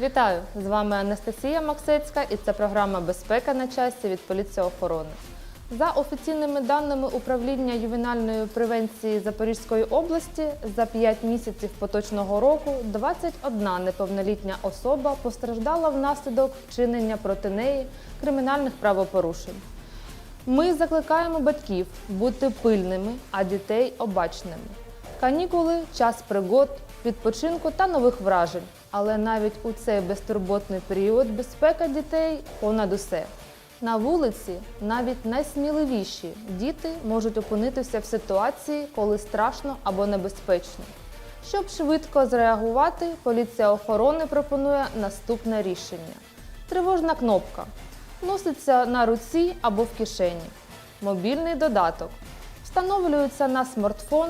Вітаю! З вами Анастасія Максецька і це програма Безпека на часі від поліції охорони. За офіційними даними управління ювенальної превенції Запорізької області, за 5 місяців поточного року 21 неповнолітня особа постраждала внаслідок вчинення проти неї кримінальних правопорушень. Ми закликаємо батьків бути пильними, а дітей обачними. Канікули час пригод, відпочинку та нових вражень. Але навіть у цей безтурботний період безпека дітей понад усе. На вулиці навіть найсміливіші діти можуть опинитися в ситуації, коли страшно або небезпечно. Щоб швидко зреагувати, поліція охорони пропонує наступне рішення: тривожна кнопка носиться на руці або в кишені. Мобільний додаток встановлюється на смартфон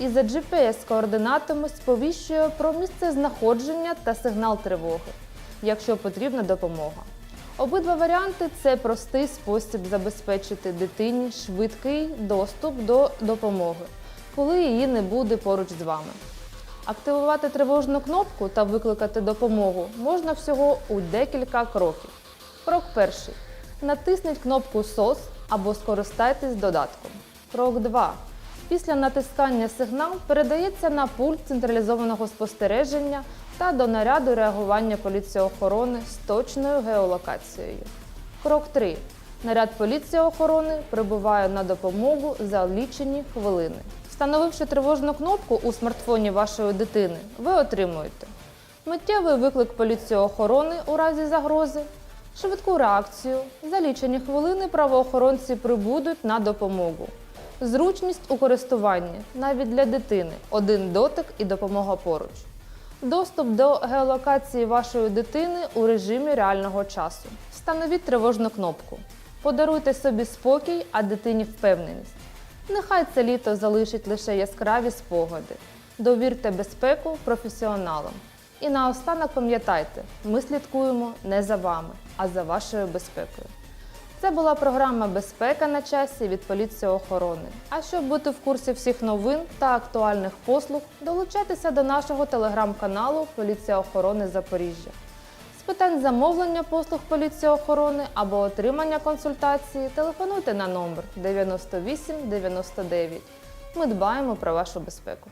і за GPS-координатами сповіщує про місце знаходження та сигнал тривоги, якщо потрібна допомога. Обидва варіанти це простий спосіб забезпечити дитині швидкий доступ до допомоги, коли її не буде поруч з вами. Активувати тривожну кнопку та викликати допомогу можна всього у декілька кроків. Крок перший. Натисніть кнопку SOS або скористайтесь додатком. Крок 2. Після натискання сигнал передається на пульт централізованого спостереження та до наряду реагування поліції охорони з точною геолокацією. Крок 3. Наряд поліції охорони прибуває на допомогу за лічені хвилини. Встановивши тривожну кнопку у смартфоні вашої дитини, ви отримуєте миттєвий виклик поліції охорони у разі загрози, швидку реакцію. За лічені хвилини правоохоронці прибудуть на допомогу. Зручність у користуванні навіть для дитини один дотик і допомога поруч. Доступ до геолокації вашої дитини у режимі реального часу. Встановіть тривожну кнопку. Подаруйте собі спокій, а дитині впевненість. Нехай це літо залишить лише яскраві спогади. Довірте безпеку професіоналам. І наостанок пам'ятайте, ми слідкуємо не за вами, а за вашою безпекою. Це була програма Безпека на часі від поліції охорони. А щоб бути в курсі всіх новин та актуальних послуг, долучайтеся до нашого телеграм-каналу Поліція охорони Запоріжжя. З питань замовлення послуг поліції охорони або отримання консультації телефонуйте на номер 98 99. Ми дбаємо про вашу безпеку.